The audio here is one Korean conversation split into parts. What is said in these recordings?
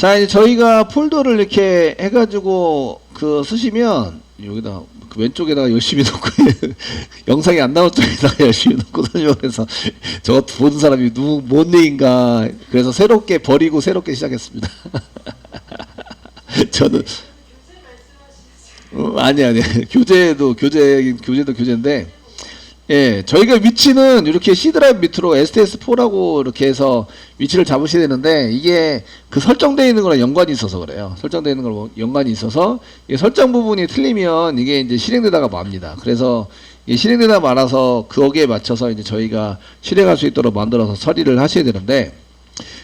자, 이제 저희가 폴더를 이렇게 해가지고 그 쓰시면 여기다 그 왼쪽에다가 열심히 놓고 영상이 안 나온 쪽에다가 열심히 놓고 설명해서 저거 보는 사람이 누구 뭔 얘기인가. 그래서 새롭게 버리고 새롭게 시작했습니다. 저는 어, 아니 아니. 교재도 교재 교재도 교재인데 예 저희가 위치는 이렇게 C 드라이브 밑으로 STS4라고 이렇게 해서 위치를 잡으셔야 되는데 이게 그 설정되어 있는 거랑 연관이 있어서 그래요 설정되어 있는 거랑 연관이 있어서 이 설정 부분이 틀리면 이게 이제 실행되다가 맙니다 그래서 이게 실행되다 말아서 거기에 맞춰서 이제 저희가 실행할 수 있도록 만들어서 처리를 하셔야 되는데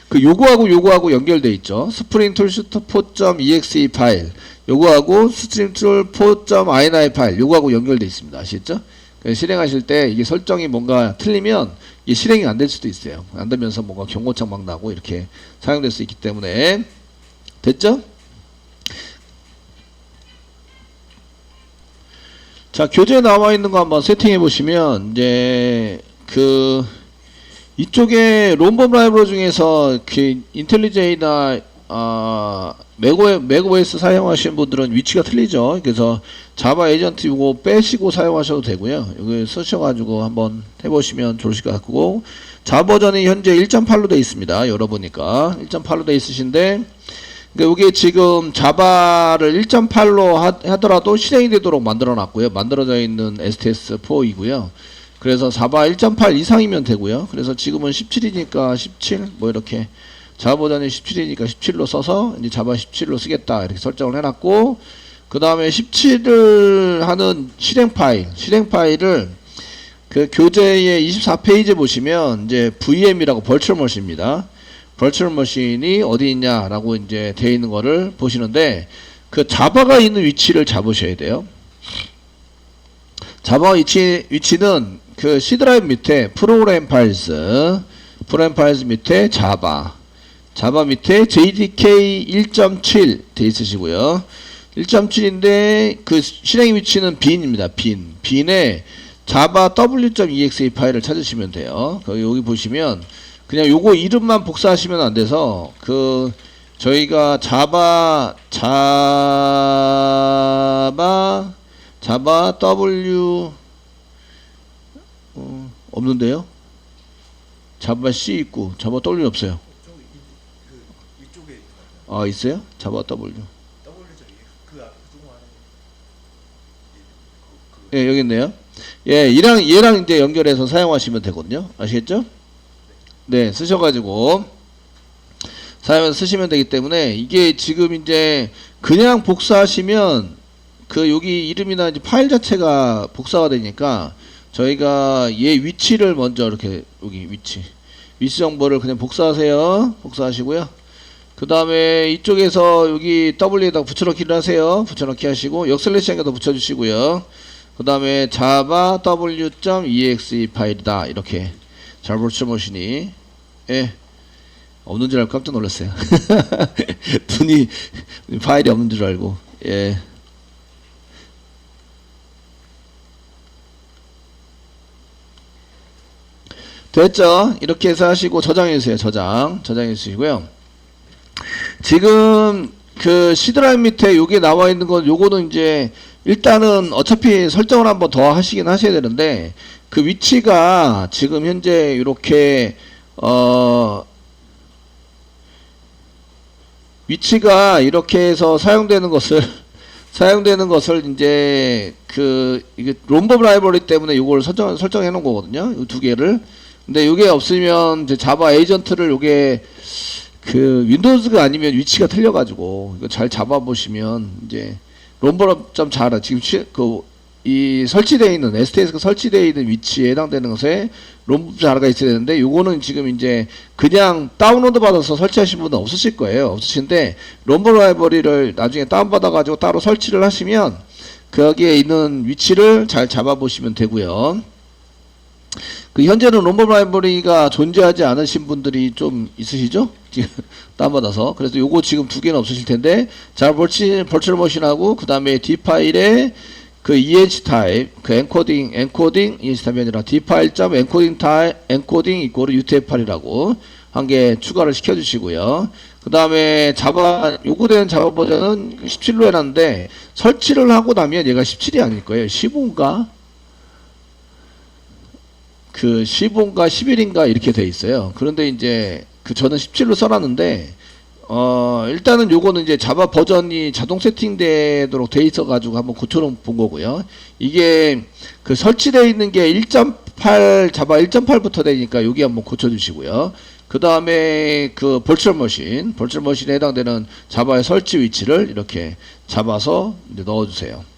그 요거하고 요거하고 연결돼 있죠. 스프링 툴슈트 4.exe 파일 요거하고 스트림 툴 4.ini 파일 요거하고 연결돼 있습니다. 아시겠죠? 그래서 실행하실 때 이게 설정이 뭔가 틀리면 이게 실행이 안 될 수도 있어요. 안 되면서 뭔가 경고창 막 나고 이렇게 사용될 수 있기 때문에 됐죠? 자 교재에 나와 있는 거 한번 세팅해 보시면 이제 그 이쪽에 롬범 라이브러 중에서 그 인텔리제이나 아 맥오 맥오에스 사용하시는 분들은 위치가 틀리죠. 그래서 자바 에이전트 이거 빼시고 사용하셔도 되고요. 여기 쓰셔가지고 한번 해보시면 좋으실 것 같고 자 버전이 현재 1.8로 돼 있습니다. 열어보니까 1.8로 돼 있으신데 그러니까 이게 지금 자바를 1.8로 하더라도 실행이 되도록 만들어 놨고요. 만들어져 있는 STS4이고요. 그래서 자바 1.8 이상이면 되고요. 그래서 지금은 17이니까 17 뭐 이렇게 자바 버전이 17이니까 17로 써서 이제 자바 17로 쓰겠다 이렇게 설정을 해놨고 그 다음에 17을 하는 실행 파일 실행 파일을 그 교재의 24페이지 보시면 이제 VM이라고 벌추얼 머신입니다. 벌추얼 머신이 어디 있냐라고 이제 되어 있는 거를 보시는데 그 자바가 있는 위치를 잡으셔야 돼요. 자바 위치 위치는 그 C 드라이브 밑에 프로그램 파일스 프로그램 파일스 밑에 자바 자바 밑에 JDK 1.7돼 있으시고요. 1.7인데 그 실행 위치는 빈입니다. 빈. 빈에 자바 w.exe 파일을 찾으시면 돼요. 여기 보시면 그냥 요거 이름만 복사하시면 안 돼서 그 저희가 자바 자바 자바 w 어, 없는데요? 자바 C 있고 자바 W 없어요. 아 있어요? 자바 W. W죠. 그 그, 그 예 여기 있네요. 예 얘랑 얘랑 이제 연결해서 사용하시면 되거든요. 아시겠죠? 네 쓰셔가지고 사용해서 쓰시면 되기 때문에 이게 지금 이제 그냥 복사하시면 그 여기 이름이나 이제 파일 자체가 복사가 되니까 저희가 얘 위치를 먼저 이렇게 여기 위치 위치 정보를 그냥 복사하세요. 복사하시고요. 그 다음에 이쪽에서 여기 W에다 붙여넣기를 하세요. 붙여넣기 하시고 역슬래시한개더 붙여주시고요. 그 다음에 java w.exe 파일이다. 이렇게 잘 붙여보시니 예 없는 줄 알고 깜짝 놀랐어요. 눈이 파일이 없는 줄 알고 예. 됐죠? 이렇게 해서 하시고 저장해 주세요. 저장. 저장해 주시고요. 지금 그 드라이브 밑에 요게 나와 있는 건 요거는 이제 일단은 어차피 설정을 한번 더 하시긴 하셔야 되는데 그 위치가 지금 현재 이렇게 어 위치가 이렇게 해서 사용되는 것을 사용되는 것을 이제 그 이게 롬법 라이브러리 때문에 요걸 설정 설정해 놓은 거거든요. 이 두 개를. 근데 이게 없으면 이제 자바 에이전트를 요게 그 윈도우즈가 아니면 위치가 틀려가지고 이거 잘 잡아보시면 이제 롬버럽 좀잘 알아. 지금 그이 설치되어 있는 STS가 설치되어 있는 위치에 해당되는 것에 롬버 자료가 있어야 되는데 요거는 지금 이제 그냥 다운로드 받아서 설치하신 분은 없으실 거예요. 없으신데 롬버 라이브러리를 나중에 다운 받아 가지고 따로 설치를 하시면 거기에 있는 위치를 잘 잡아 보시면 되고요. 그 현재는 롬버 라이브러리가 존재하지 않으신 분들이 좀 있으시죠? 지금 다운받아서 그래서 요거 지금 두 개는 없으실 텐데 자 벌치 벌처럴 머신하고 그 다음에 D 파일에 그 ENC 타입 그 엔코딩 엔코딩 ENC 타입이 아니라 D 파일 점 엔코딩 타입 엔코딩 이꼬르 UTF-8이라고 한 개 추가를 시켜주시고요. 그그 다음에 자바, 요구되는 자바 버전은 17로 해놨는데, 설치를 하고 나면 얘가 17이 아닐 거예요. 15인가? 그 15인가 11인가 이렇게 돼 있어요. 그런데 이제, 그 저는 17로 써놨는데, 어, 일단은 요거는 이제 자바 버전이 자동 세팅되도록 돼 있어 가지고 한번 고쳐 본 거고요. 이게 그 설치되어 있는 게 1.8, 자바 1.8부터 되니까 여기 한번 고쳐 주시고요. 그 다음에 그 벌처 머신, 벌처 머신에 해당되는 자바의 설치 위치를 이렇게 잡아서 넣어주세요.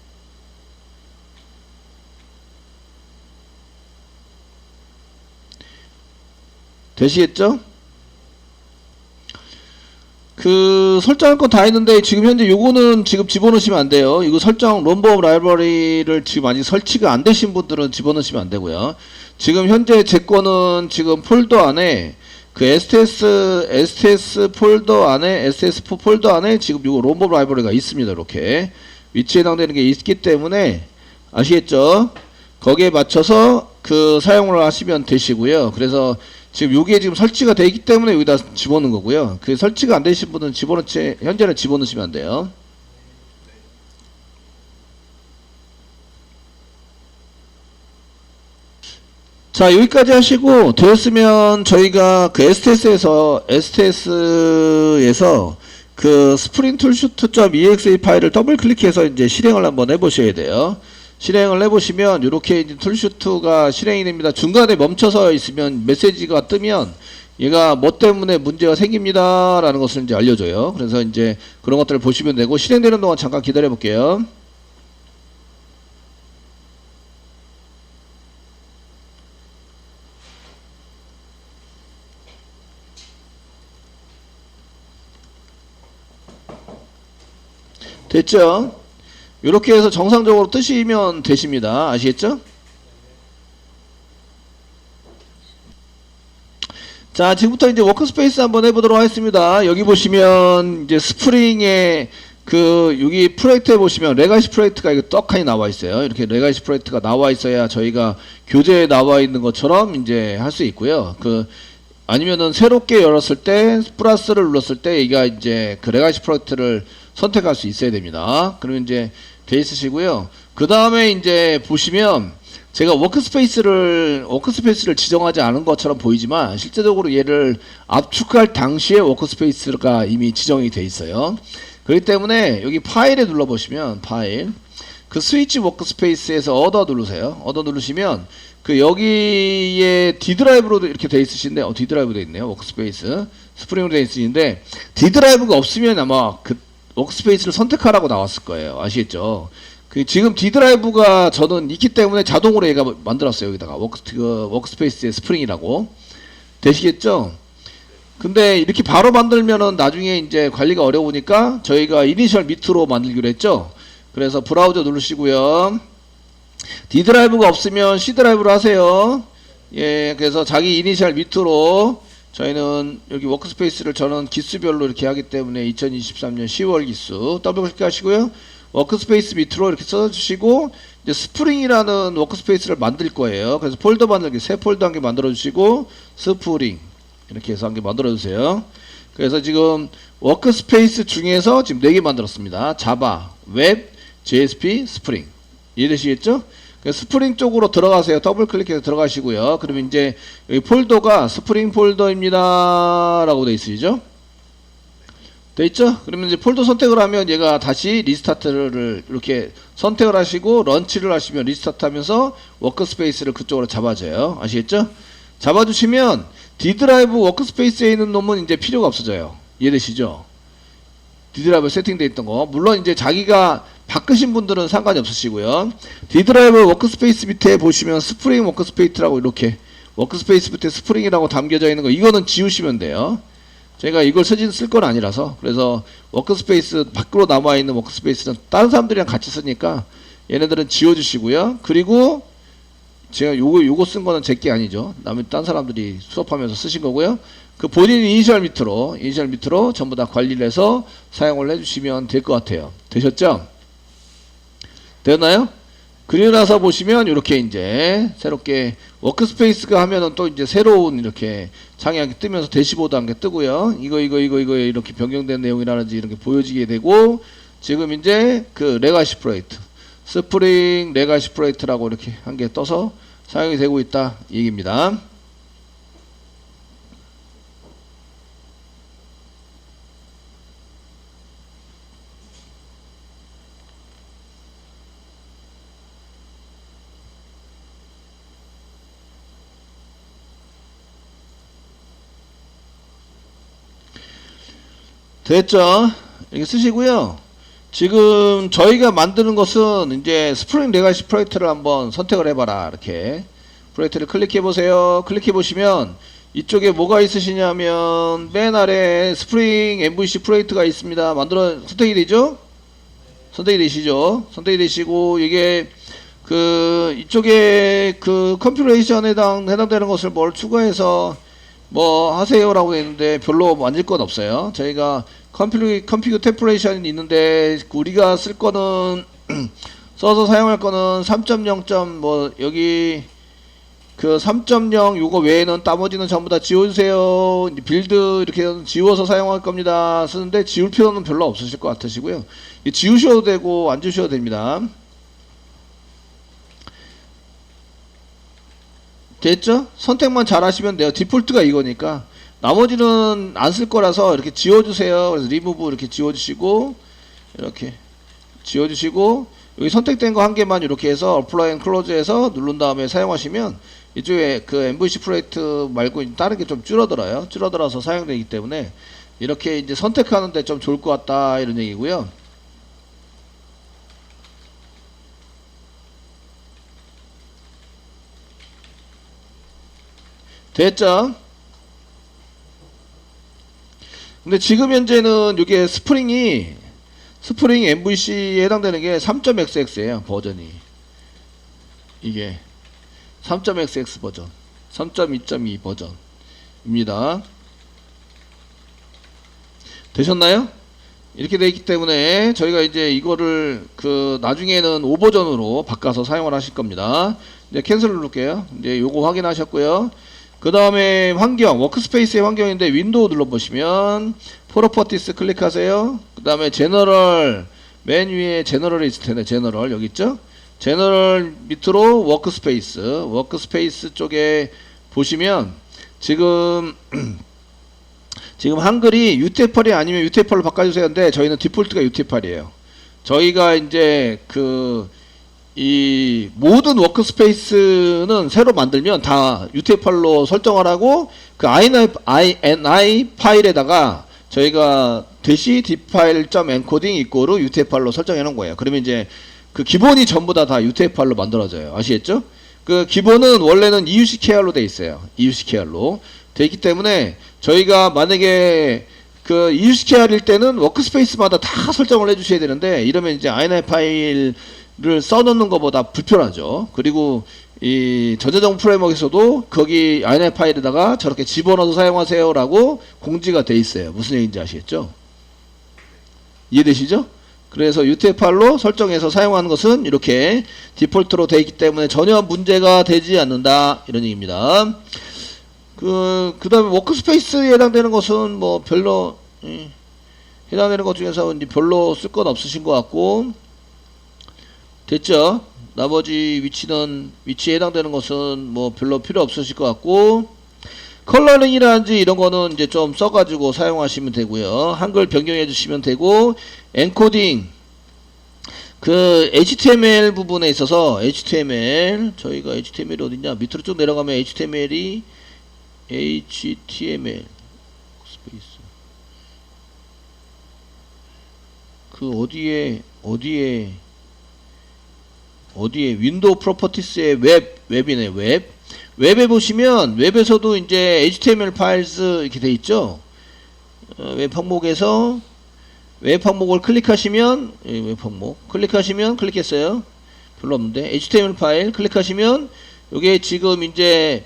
되시겠죠? 그 설정할 건다 했는데 지금 현재 요거는 지금 집어넣으시면 안 돼요. 이거 설정 롬버업 라이브러리를 지금 아직 설치가 안 되신 분들은 집어넣으시면 안 되고요. 지금 현재 제 거는 지금 폴더 안에 그 STS STS 폴더 안에 STS4 폴더 안에 지금 요거 롬버업 라이브러리가 있습니다. 이렇게 위치에 해당되는 게 있기 때문에 아시겠죠? 거기에 맞춰서 그 사용을 하시면 되시고요. 그래서 지금 여기에 지금 설치가 되어 있기 때문에 여기다 집어넣은 거고요. 그 설치가 안 되신 분은 집어넣지 현재는 집어넣으시면 안 돼요. 자 여기까지 하시고 되었으면 저희가 그 STS에서 STS에서 그 스프링 툴슈트.exe 파일을 더블 클릭해서 이제 실행을 한번 해보셔야 돼요. 실행을 해보시면 이렇게 툴슈트가 실행이 됩니다. 중간에 멈춰서 있으면 메시지가 뜨면 얘가 뭐 때문에 문제가 생깁니다 라는 것을 이제 알려줘요. 그래서 이제 그런 것들을 보시면 되고 실행되는 동안 잠깐 기다려 볼게요. 됐죠? 이렇게 해서 정상적으로 뜨시면 되십니다. 아시겠죠? 자, 지금부터 이제 워크스페이스 한번 해보도록 하겠습니다. 여기 보시면 이제 스프링에 그 여기 프로젝트에 보시면 레가시 프로젝트가 이거 떡하니 나와 있어요. 이렇게 레가시 프로젝트가 나와 있어야 저희가 교재에 나와 있는 것처럼 이제 할 수 있고요. 그 아니면은 새롭게 열었을 때 플러스를 눌렀을 때 얘가 이제 그 레가시 프로젝트를 선택할 수 있어야 됩니다. 그러면 이제 돼 있으시고요. 그 다음에 이제 보시면 제가 워크스페이스를 워크스페이스를 지정하지 않은 것처럼 보이지만 실제적으로 얘를 압축할 당시에 워크스페이스가 이미 지정이 돼 있어요. 그렇기 때문에 여기 파일에 눌러 보시면 파일 그 스위치 워크스페이스에서 얻어 누르세요. 얻어 누르시면 그 여기에 D 드라이브로도 이렇게 돼 있으신데 어 D 드라이브 돼 있네요. 워크스페이스 스프링으로 돼 있으신데 D 드라이브가 없으면 아마 그 워크스페이스를 선택하라고 나왔을 거예요. 아시겠죠? 그 지금 D 드라이브가 저는 있기 때문에 자동으로 얘가 만들었어요. 여기다가 워크 그 워크스페이스의 스프링이라고 되시겠죠? 근데 이렇게 바로 만들면은 나중에 이제 관리가 어려우니까 저희가 이니셜 밑으로 만들기로 했죠. 그래서 브라우저 누르시고요. D 드라이브가 없으면 C 드라이브로 하세요. 예, 그래서 자기 이니셜 밑으로 저희는 여기 워크스페이스를 저는 기수별로 이렇게 하기 때문에 2023년 10월 기수 더블 클릭하시고요. 워크스페이스 밑으로 이렇게 써주시고 이제 스프링이라는 워크스페이스를 만들 거예요. 그래서 폴더 만들기 새 폴더 한 개 만들어 주시고 스프링 이렇게 해서 한 개 만들어 주세요. 그래서 지금 워크스페이스 중에서 지금 네 개 만들었습니다. 자바, 웹, JSP, 스프링 이해되시겠죠? 그 스프링 쪽으로 들어가세요. 더블 클릭해서 들어가시고요. 그러면 이제 여기 폴더가 스프링 폴더입니다. 라고 돼 있으시죠? 돼 있죠? 그러면 이제 폴더 선택을 하면 얘가 다시 리스타트를 이렇게 선택을 하시고 런치를 하시면 리스타트 하면서 워크스페이스를 그쪽으로 잡아줘요. 아시겠죠? 잡아주시면 D 드라이브 워크스페이스에 있는 놈은 이제 필요가 없어져요. 이해되시죠? D 드라이브 세팅돼 있던 거. 물론 이제 자기가 바꾸신 분들은 상관이 없으시고요. D 드라이브 워크스페이스 밑에 보시면 스프링 워크스페이스라고 이렇게 워크스페이스 밑에 스프링이라고 담겨져 있는 거 이거는 지우시면 돼요. 제가 이걸 쓰진 쓸 건 아니라서 그래서 워크스페이스 밖으로 남아 있는 워크스페이스는 다른 사람들이랑 같이 쓰니까 얘네들은 지워주시고요. 그리고 제가 요거 요거 쓴 거는 제 게 아니죠. 남의 딴 사람들이 수업하면서 쓰신 거고요. 그 본인 이니셜 밑으로 이니셜 밑으로 전부 다 관리를 해서 사용을 해주시면 될 것 같아요. 되셨죠? 되었나요? 그리고 나서 보시면 이렇게 이제 새롭게 워크스페이스가 하면은 또 이제 새로운 이렇게 창이 뜨면서 대시보드 한 개 뜨고요. 이거 이거 이거 이거 이렇게 변경된 내용이라든지 이렇게 보여지게 되고 지금 이제 그 레가시 프로젝트 스프링 레가시 프로젝트라고 이렇게 한 개 떠서 사용이 되고 있다 이 얘기입니다. 됐죠? 이렇게 쓰시고요. 지금 저희가 만드는 것은 이제 스프링 레가시 프로젝트를 한번 선택을 해봐라. 이렇게 프로젝트를 클릭해 보세요. 클릭해 보시면 이쪽에 뭐가 있으시냐면 맨 아래 스프링 MVC 프로젝트가 있습니다. 만들어 선택이 되죠? 선택이 되시죠? 선택이 되시고 이게 그 이쪽에 그 컴퓨레이션에 해당 해당되는 것을 뭘 추가해서 뭐 하세요라고 했는데 별로 만질 건 없어요. 저희가 컴퓨 컴퓨터 템플레이션이 있는데 우리가 쓸 거는 써서 사용할 거는 3.0. 뭐 여기 그 3.0 요거 외에는 나머지는 전부 다 지워주세요. 빌드 이렇게 지워서 사용할 겁니다. 쓰는데 지울 필요는 별로 없으실 것 같으시고요. 이 지우셔도 되고 안 지우셔도 됩니다. 됐죠? 선택만 잘 하시면 돼요. 디폴트가 이거니까. 나머지는 안 쓸 거라서 이렇게 지워주세요. 그래서 리무브 이렇게 지워주시고, 이렇게 지워주시고, 여기 선택된 거 한 개만 이렇게 해서 어플라이 앤 클로즈해서 누른 다음에 사용하시면 이쪽에 그 MVC 프로젝트 말고 다른 게 좀 줄어들어요. 줄어들어서 사용되기 때문에 이렇게 이제 선택하는데 좀 좋을 것 같다 이런 얘기고요. 됐죠? 근데 지금 현재는 이게 스프링이 스프링 MVC에 해당되는 게 3.xx예요 버전이. 이게 3.xx 버전 3.2.2 버전입니다. 되셨나요? 이렇게 되어 있기 때문에 저희가 이제 이거를 그 나중에는 5버전으로 바꿔서 사용을 하실 겁니다. 이제 캔슬 누를게요. 이제 요거 확인하셨고요 그 다음에 환경, 워크스페이스의 환경인데 윈도우 눌러보시면 프로퍼티스 클릭하세요. 그 다음에 제너럴, 맨 위에 제너럴이 있을 텐데, 제너럴, 여기 있죠? 제너럴 밑으로 워크스페이스, 워크스페이스 쪽에 보시면 지금 지금 한글이 UTF-8이 아니면 UTF-8로 바꿔주세요. 근데 저희는 디폴트가 UTF-8이에요. 저희가 이제 그 이 모든 워크스페이스는 새로 만들면 다 UTF-8로 설정을 하고 그 INI 파일에다가 저희가 대시 d 파일 encoding 이꼬르 UTF-8로 설정해 놓은 거예요. 그러면 이제 그 기본이 전부 다 다 UTF-8로 만들어져요. 아시겠죠? 그 기본은 원래는 EUCKR로 돼 있어요. EUCKR로 돼 있기 때문에 저희가 만약에 그 EUCKR일 때는 워크스페이스마다 다 설정을 해 주셔야 되는데 이러면 이제 INI 파일 를 써놓는 것보다 불편하죠. 그리고 이 전자정 프레임워크에서도 거기 INF 파일에다가 저렇게 집어넣어서 사용하세요라고 공지가 돼 있어요. 무슨 얘기인지 아시겠죠? 이해되시죠? 그래서 UTF-8로 설정해서 사용하는 것은 이렇게 디폴트로 되어 있기 때문에 전혀 문제가 되지 않는다 이런 얘기입니다. 그, 그 다음에 워크스페이스에 해당되는 것은 뭐 별로 예, 해당되는 것 중에서 별로 쓸 건 없으신 것 같고 됐죠? 나머지 위치는 위치에 해당되는 것은 뭐 별로 필요 없으실 것 같고 컬러링이라든지 이런 거는 이제 좀 써가지고 사용하시면 되고요. 한글 변경해 주시면 되고 엔코딩 그 HTML 부분에 있어서 HTML 저희가 HTML이 어딨냐 밑으로 쭉 내려가면 HTML이 HTML 스페이스 그 어디에 어디에 어디에 윈도우 프로퍼티스의 웹 웹이네 웹. 웹에 보시면 웹에서도 이제 HTML 파일스 이렇게 돼 있죠? 어, 웹 항목에서 웹 항목을 클릭하시면 예, 웹 항목. 클릭하시면 클릭했어요. 별로 없는데. HTML 파일 클릭하시면 요게 지금 이제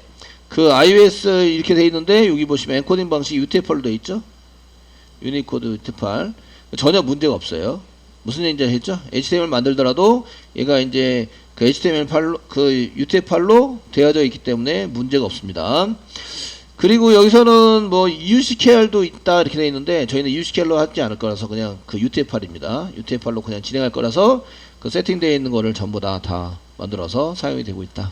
그 iOS 이렇게 돼 있는데 여기 보시면 엔코딩 방식 UTF-8로 돼 있죠? 유니코드 UTF-8 전혀 문제가 없어요 무슨 얘기인지 했죠? HTML 만들더라도 얘가 이제 그 HTML8로 그 UTF-8로 되어져 있기 때문에 문제가 없습니다. 그리고 여기서는 뭐 UCKR도 있다 이렇게 되어 있는데 저희는 UCKR로 하지 않을 거라서 그냥 그 UTF-8입니다. UTF-8로 그냥 진행할 거라서 그 세팅되어 있는 거를 전부 다다 만들어서 사용이 되고 있다.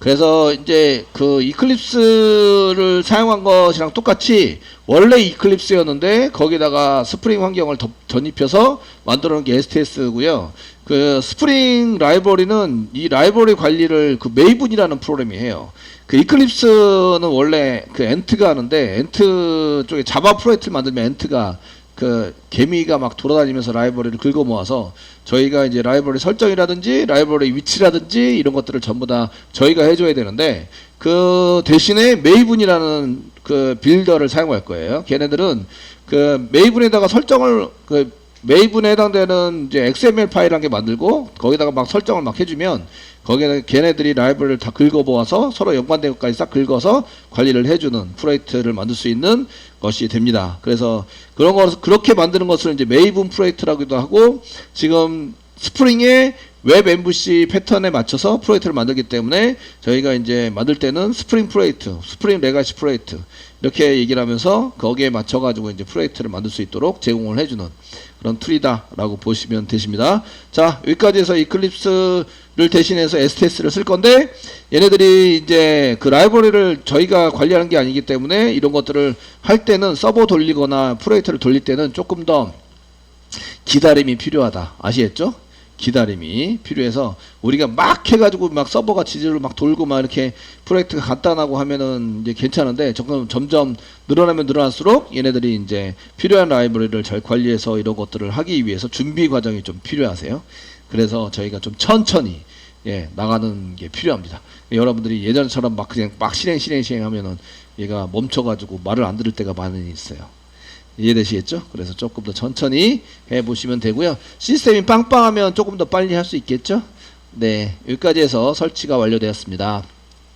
그래서 이제 그 이클립스를 사용한 것이랑 똑같이 원래 이클립스였는데 거기다가 스프링 환경을 덧, 전입해서 만들어 놓은 게 STS고요. 그 스프링 라이브러리는 이 라이브러리 관리를 그 메이븐이라는 프로그램이 해요. 그 이클립스는 원래 그 엔트가 하는데 엔트 쪽에 자바 프로젝트를 만들면 엔트가 그 개미가 막 돌아다니면서 라이브러리를 긁어 모아서 저희가 이제 라이브러리 설정이라든지 라이브러리 위치라든지 이런 것들을 전부 다 저희가 해줘야 되는데 그 대신에 메이븐이라는 그 빌더를 사용할 거예요. 걔네들은 그 메이븐에다가 설정을 그 메이븐에 해당되는 이제 XML 파일 한 개 만들고 거기다가 막 설정을 막 해주면 거기에 걔네들이 라이브러리를 다 긁어보아서 서로 연관된 것까지 싹 긁어서 관리를 해주는 프로젝트를 만들 수 있는 것이 됩니다. 그래서 그런 거 그렇게 만드는 것을 이제 메이븐 프로젝트라고도 하고 지금 스프링의 웹 MVC 패턴에 맞춰서 프로젝트를 만들기 때문에 저희가 이제 만들 때는 스프링 프로젝트, 스프링 레가시 프로젝트 이렇게 얘기를 하면서 거기에 맞춰 가지고 이제 프로젝트를 만들 수 있도록 제공을 해주는 그런 툴이다라고 보시면 되십니다. 자 여기까지 해서 이클립스를 대신해서 STS를 쓸 건데 얘네들이 이제 그 라이브러리를 저희가 관리하는 게 아니기 때문에 이런 것들을 할 때는 서버 돌리거나 프로젝트를 돌릴 때는 조금 더 기다림이 필요하다. 아시겠죠? 기다림이 필요해서 우리가 막 해가지고 막 서버가 지지로 막 돌고 막 이렇게 프로젝트가 간단하고 하면은 이제 괜찮은데 점점 점점 늘어나면 늘어날수록 얘네들이 이제 필요한 라이브러리를 잘 관리해서 이런 것들을 하기 위해서 준비 과정이 좀 필요하세요. 그래서 저희가 좀 천천히 예 나가는 게 필요합니다. 여러분들이 예전처럼 막 그냥 막 실행 실행 실행하면은 얘가 멈춰가지고 말을 안 들을 때가 많이 있어요. 이해되시겠죠? 그래서 조금 더 천천히 해보시면 되고요. 시스템이 빵빵하면 조금 더 빨리 할 수 있겠죠? 네, 여기까지 해서 설치가 완료되었습니다.